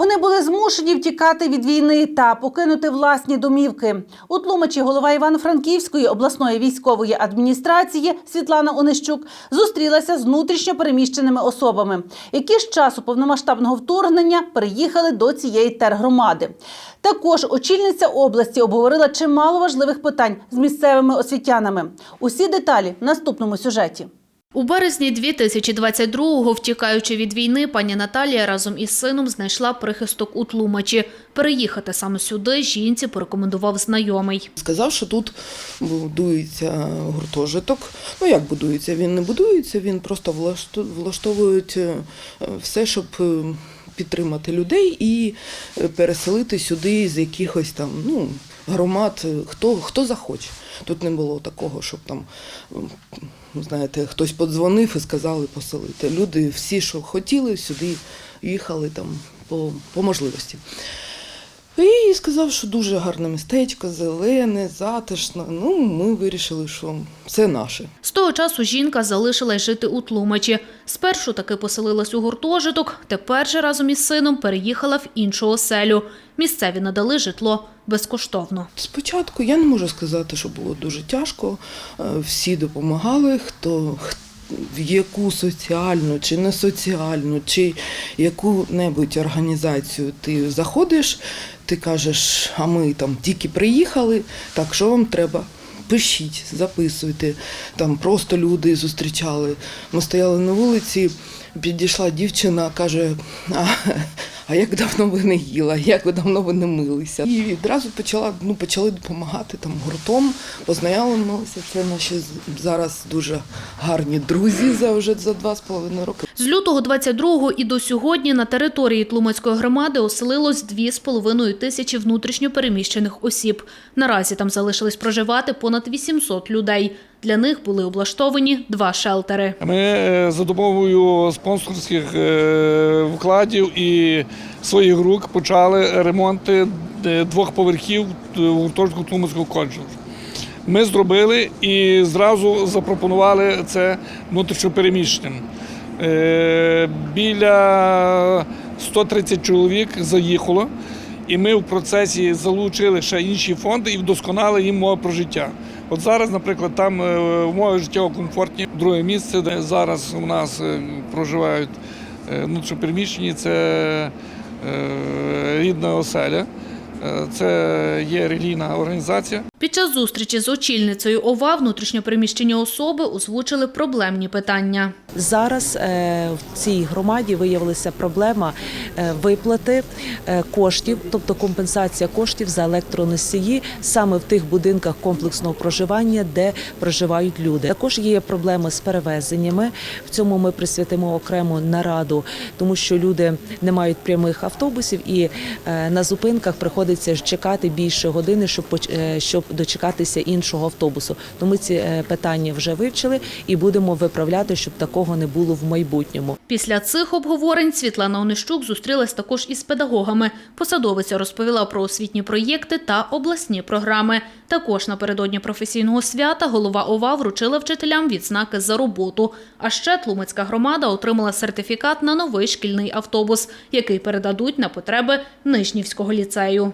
Вони були змушені втікати від війни та покинути власні домівки. У Тлумачі голова Івано-Франківської обласної військової адміністрації Світлана Онищук зустрілася з внутрішньо переміщеними особами, які з часу повномасштабного вторгнення переїхали до цієї тергромади. Також очільниця області обговорила чимало важливих питань з місцевими освітянами. Усі деталі в наступному сюжеті. У березні 2022-го, втікаючи від війни, пані Наталія разом із сином знайшла прихисток у Тлумачі. Переїхати саме сюди жінці порекомендував знайомий. Сказав, що тут будується гуртожиток. Ну як будується? Він не будується, він просто влаштовують е, все, щоб е, підтримати людей і е, переселити сюди з якихось там ну, громад, е, хто, хто захоче. Тут не було такого, щоб там, знаєте, хтось подзвонив і сказали поселити. Люди всі, що хотіли, сюди їхали там по, по можливості. І сказав, що дуже гарне містечко, зелене, затишне. Ну, ми вирішили, що це наше. З того часу жінка залишилась жити у Тлумачі. Спершу таки поселилась у гуртожиток, тепер же разом із сином переїхала в іншу оселю. Місцеві надали житло безкоштовно. Спочатку я не можу сказати, що було дуже тяжко. Е, Всі допомагали, хто в яку соціальну чи не соціальну, чи яку-небудь організацію ти заходиш, ти кажеш, а ми там тільки приїхали, так що вам треба? Пишіть, записуйте. Там просто люди зустрічали. Ми стояли на вулиці, підійшла дівчина, каже: а, а як давно ви не їла, як ви давно ви не милися. І відразу почала, ну, почали допомагати там гуртом, познайомилися. Це наші зараз дуже гарні друзі за вже за два з половиною роки. З лютого 22-го і до сьогодні на території Тлумацької громади оселилось 2,5 тисячі внутрішньо переміщених осіб. Наразі там залишились проживати понад 800 людей. Для них були облаштовані два шелтери. Ми е, за допомогою спонсорських е, вкладів і своїх рук почали ремонти е, двох поверхів гуртожитку Тлумацького коледжу. Ми зробили і зразу запропонували це внутрішньопереміщеним. Біля 130 чоловік заїхало, і ми в процесі залучили ще інші фонди і вдосконали їм умови про життя. От зараз, наприклад, там е, умови життєво комфортні. Друге місце, де зараз у нас е, проживають внутрішньопереміщені, це е, рідна оселя. Е, Це є релігійна організація. Під час зустрічі з очільницею ОВА внутрішньопереміщені особи озвучили проблемні питання. Зараз е, в цій громаді виявилася проблема е, виплати коштів, тобто компенсація коштів за електроносії саме в тих будинках комплексного проживання, де проживають люди. Також є проблеми з перевезеннями. В цьому ми присвятимо окрему нараду, тому що люди не мають прямих автобусів, і на зупинках приходиться ж чекати більше години, щоб е, щоб дочекатися іншого автобусу. То ми ці е, питання вже вивчили і будемо виправляти, щоб такого не було в майбутньому. Після цих обговорень Світлана Онищук зустрілась також із педагогами. Посадовиця розповіла про освітні проєкти та обласні програми. Також напередодні професійного свята голова ОВА вручила вчителям відзнаки за роботу. А ще Тлумацька громада отримала сертифікат на новий шкільний автобус, який передадуть на потреби Нижнівського ліцею.